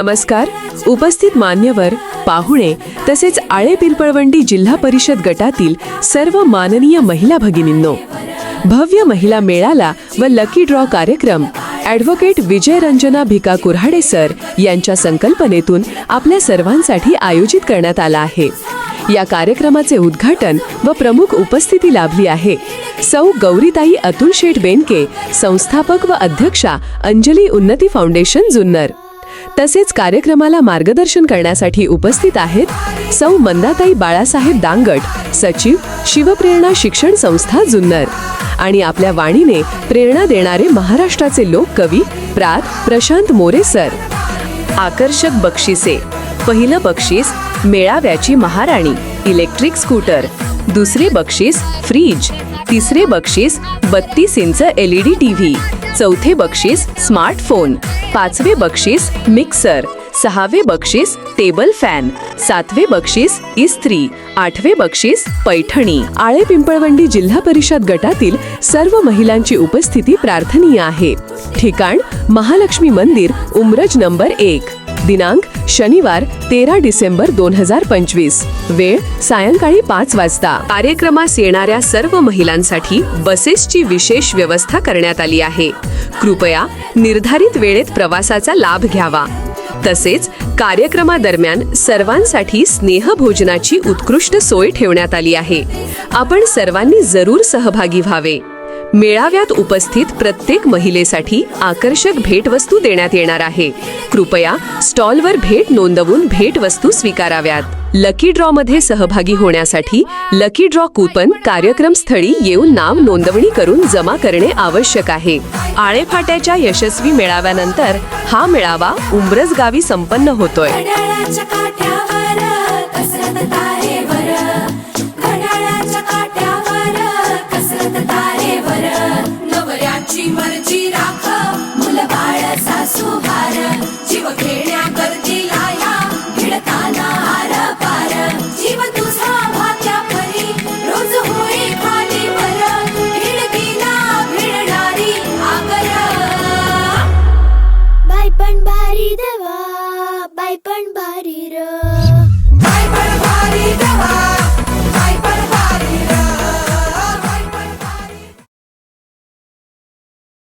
नमस्कार. उपस्थित मान्यवर पाहुणे तसेच आळे पिंपळवंडी जिल्हा परिषद गटातील सर्व माननीय महिला भगिनींनो भव्य महिला मेळाला व लकी ड्रॉ कार्यक्रम ॲडव्होकेट विजय रंजना भिका कुऱ्हाडे सर यांच्या संकल्पनेतून आपल्या सर्वांसाठी आयोजित करण्यात आला आहे. या कार्यक्रमाचे उद्घाटन व प्रमुख उपस्थिती लाभली आहे. सौ गौरीताई अतुल शेठ बेनके संस्थापक व अध्यक्षा अंजली उन्नती फाउंडेशन जुन्नर. तसेच कार्यक्रमाला मार्गदर्शन करण्यासाठी उपस्थित आहेत सौ मंदाताई बाळासाहेब दांगट सचिव शिवप्रेरणा शिक्षण संस्था जुन्नर. आणि आपल्या वाणीने प्रेरणा देणारे महाराष्ट्राचे लोककवी प्रात प्रशांत मोरे सर. आकर्षक बक्षिसे पहिलं बक्षीस मेळाव्याची महाराणी इलेक्ट्रिक स्कूटर दुसरे बक्षीस फ्रीज. तिसरे बक्षीस बत्तीस इंच एल ई डी चौथे बक्षीस स्मार्टफोन पाचवे बक्षीस मिक्सर सहावे बक्षीस टेबल फॅन सातवे बक्षीस इस्त्री आठवे बक्षीस पैठणी. आळे पिंपळवंडी जिल्हा परिषद गटातील सर्व महिलांची उपस्थिती प्रार्थनीय आहे. ठिकाण महालक्ष्मी मंदिर उमरज नंबर एक दिनांक शनिवार तेरा डिसेंबर दोन हजार पंचवीस. वेळ सायंकाळी पाच वाजता. कार्यक्रमास येणाऱ्या सर्व महिलांसाठी बसेसची विशेष व्यवस्था करण्यात आली आहे. कृपया निर्धारित वेळेत प्रवासाचा लाभ घ्यावा. तसेच कार्यक्रमादरम्यान सर्वांसाठी स्नेहभोजनाची उत्कृष्ट सोय ठेवण्यात आली आहे. आपण सर्वांनी जरूर सहभागी व्हावे. मेळाव्यात उपस्थित प्रत्येक महिलेसाठी आकर्षक भेटवस्तू देण्यात येणार आहे. कृपया स्टॉलवर भेट नोंदवून भेटवस्तू स्वीकाराव्यात. लकी ड्रॉ मध्ये सहभागी होण्यासाठी लकी ड्रॉ कूपन कार्यक्रम स्थळी येऊन नाव नोंदवणी करून जमा करणे आवश्यक आहे. आळेफाट्याच्या यशस्वी मेळाव्यानंतर हा मेळावा उंब्रज गावी संपन्न होतोय. চিরাখা